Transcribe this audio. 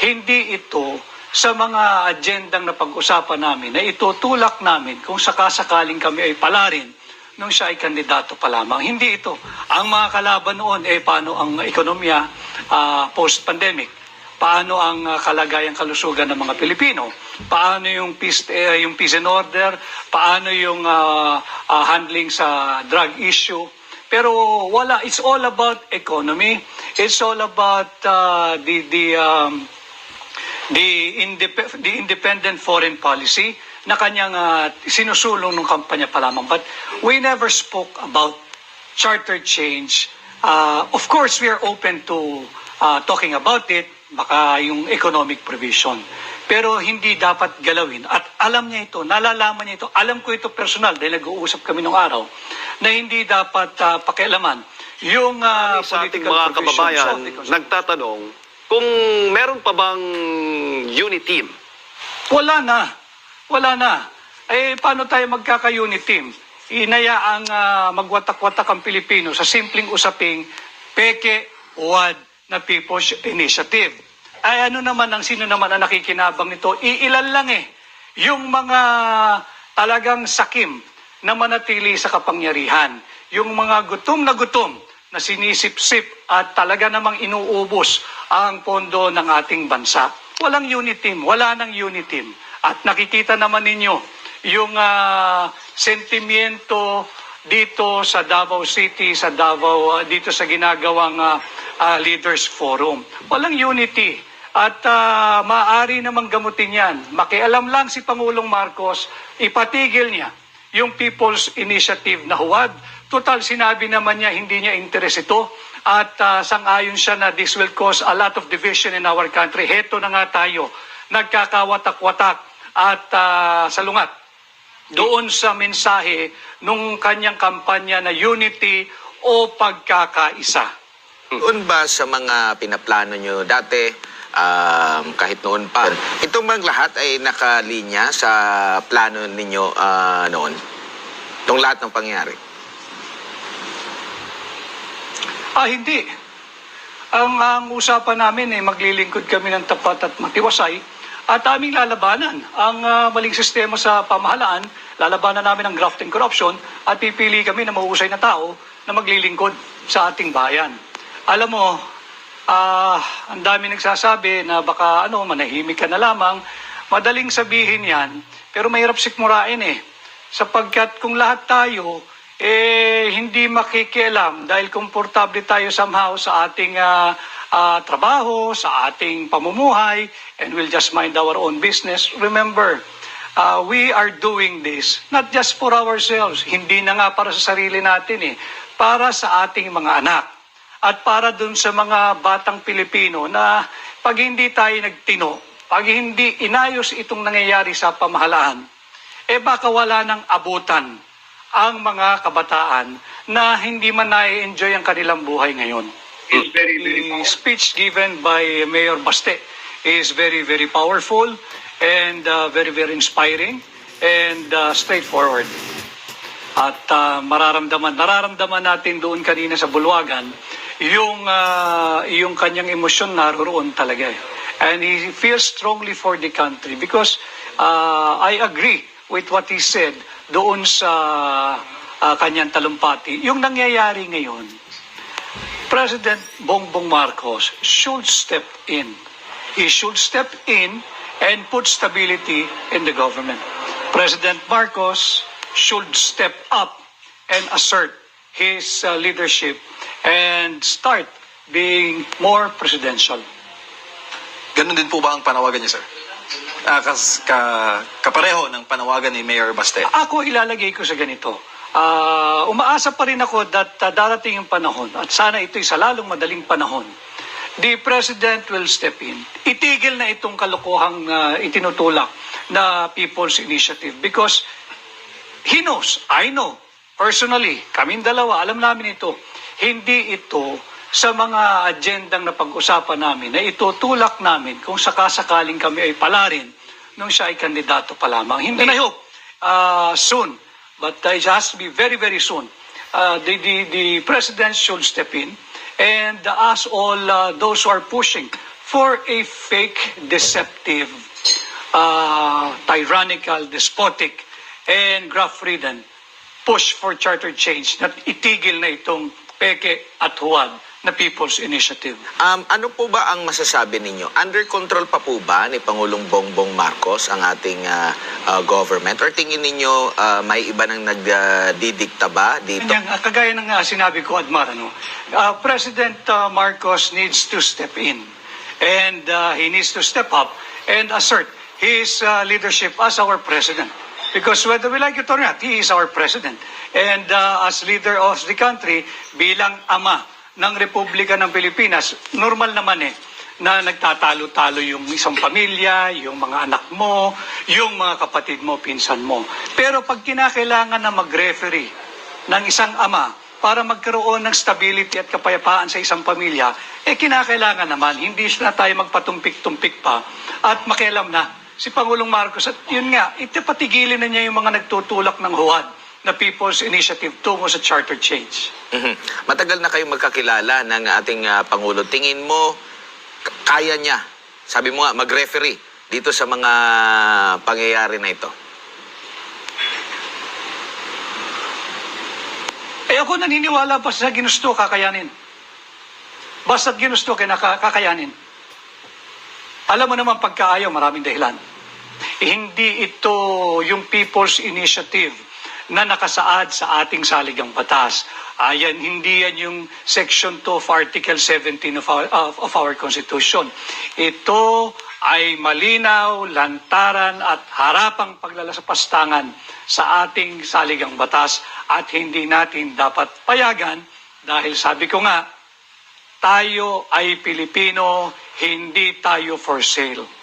hindi ito sa mga agendang na pag-usapan namin na itutulak namin kung sakasakaling kami ay palarin nung siya ay kandidato pa lamang. Hindi ito. Ang mga kalaban noon, eh, paano ang ekonomiya ah, post-pandemic? Paano ang ah, kalagayang kalusugan ng mga Pilipino? Paano yung peace, eh, yung peace and order? Paano yung ah, ah, handling sa drug issue? Pero wala, it's all about economy. It's all about ah, the, the, um, the, indep- the independent foreign policy na kanyang ah, sinusulong ng kampanya pa lamang. But we never spoke about charter change. Uh, of course, we are open to uh, talking about it, baka yung economic provision. Pero hindi dapat galawin. At alam niya ito, nalalaman niya ito, alam ko ito personal dahil nag-uusap kami nung araw, na hindi dapat uh, pakialaman yung uh, Marami sa ating political mga kababayan nagtatanong kung meron pa bang unit team. Wala na. Wala na. Eh, paano tayo magkaka-unit team? Inayaang uh, magwatak-watak ang Pilipino sa simpleng usaping peke wad na People's Initiative. Ay ano naman ang sino naman ang nakikinabang nito? Iilan lang eh. Yung mga talagang sakim na manatili sa kapangyarihan. Yung mga gutom na gutom na sinisip-sip at talaga namang inuubos ang pondo ng ating bansa. Walang unit team, wala nang unit team. At nakikita naman ninyo yung ah, sentimiento dito sa Davao City, sa Davao, ah, dito sa ginagawang ah, ah, Leaders Forum. Walang unity. At ah, maaari namang gamutin yan. Makialam lang si Pangulong Marcos, ipatigil niya yung People's Initiative na huwad. Total, sinabi naman niya hindi niya interes ito at ah, sang-ayon siya na this will cause a lot of division in our country. Heto na nga tayo, nagkakawatak-watak at ah, salungat doon sa mensahe nung kanyang kampanya na unity o pagkakaisa. Doon ba sa mga pinaplano nyo dati, um, kahit noon pa, itong mga lahat ay nakalinya sa plano ninyo ah, noon? Itong lahat ng pangyari? Ah, hindi. Ang, ang usapan namin eh, maglilingkod kami ng tapat at matiwasay at aming lalabanan ang ah, maling sistema sa pamahalaan, lalabanan namin ang graft and corruption at pipili kami ng mahusay na tao na maglilingkod sa ating bayan. Alam mo, ah, ang dami nagsasabi na baka ano, manahimik ka na lamang. Madaling sabihin yan, pero mahirap sikmurain eh. Sapagkat kung lahat tayo eh hindi makikialam dahil komportable tayo somehow sa ating ah, ah, trabaho, sa ating pamumuhay, and we'll just mind our own business. Remember, ah, we are doing this not just for ourselves, hindi na nga para sa sarili natin eh, para sa ating mga anak at para dun sa mga batang Pilipino na pag hindi tayo nagtino, pag hindi inayos itong nangyayari sa pamahalaan, eh baka wala ng abutan ang mga kabataan na hindi man na-enjoy ang kanilang buhay ngayon. is very, very The speech given by Mayor Baste is very, very powerful and uh, very, very inspiring and uh, straightforward. At uh, mararamdaman, nararamdaman natin doon kanina sa Bulwagan, yung, uh, yung kanyang emosyon naroon talaga. And he feels strongly for the country because uh, I agree with what he said doon sa uh, kanyang talumpati. Yung nangyayari ngayon, President Bongbong Marcos should step in. He should step in and put stability in the government. President Marcos should step up and assert his uh, leadership and start being more presidential. Ganun din po ba ang panawagan niya, sir? Ah, kas, ka, kapareho ng panawagan ni Mayor Baste. Ako ilalagay ko sa ganito. Ah, umaasa pa rin ako that uh, darating yung panahon at sana ito'y sa lalong madaling panahon. The President will step in. Itigil na itong kalokohang uh, itinutulak na People's Initiative because he knows, I know, personally, kaming dalawa, alam namin ito, hindi ito sa mga agendang na pag-usapan namin na itutulak namin kung sakasakaling kami ay palarin nung siya ay kandidato pa lamang. Hindi na hope uh, soon, but uh, it has to be very, very soon. Uh, the, the, the President should step in and uh, ask all uh, those who are pushing for a fake, deceptive, uh, tyrannical, despotic, and graft-ridden push for charter change na itigil na itong peke at huwad na People's Initiative. Um, ano po ba ang masasabi ninyo? Under control pa po ba ni Pangulong Bongbong Marcos ang ating ah, ah, government? Or tingin ninyo ah, may iba nang nagdidikta ba dito? Kanyang, kagaya ng ah, sinabi ko, Admar, ano, ah, President ah, Marcos needs to step in. And ah, he needs to step up and assert his ah, leadership as our president. Because whether we like it or not, he is our president. And ah, as leader of the country, bilang ama ng Republika ng Pilipinas, normal naman eh na nagtatalo-talo yung isang pamilya, yung mga anak mo, yung mga kapatid mo, pinsan mo. Pero pag kinakailangan na mag-referee ng isang ama para magkaroon ng stability at kapayapaan sa isang pamilya, eh kinakailangan naman, hindi na tayo magpatumpik-tumpik pa at makialam na si Pangulong Marcos. At yun nga, ito patigilin na niya yung mga nagtutulak ng huwad na People's Initiative tungo sa charter change. Mhm. Matagal na kayong magkakilala ng ating ah, Pangulo. Tingin mo, k- kaya niya, sabi mo nga, mag-referee dito sa mga pangyayari na ito? Eh ako naniniwala pa sa ginusto kakayanin. Basta't ginusto kinaka- kakayanin. Alam mo naman pagkaayaw, maraming dahilan. Eh, hindi ito yung People's Initiative na nakasaad sa ating saligang batas. Ayan, hindi yan yung Section 2 of Article 17 of our, of, our Constitution. Ito ay malinaw, lantaran at harapang paglalasapastangan sa ating saligang batas at hindi natin dapat payagan dahil sabi ko nga, tayo ay Pilipino, hindi tayo for sale.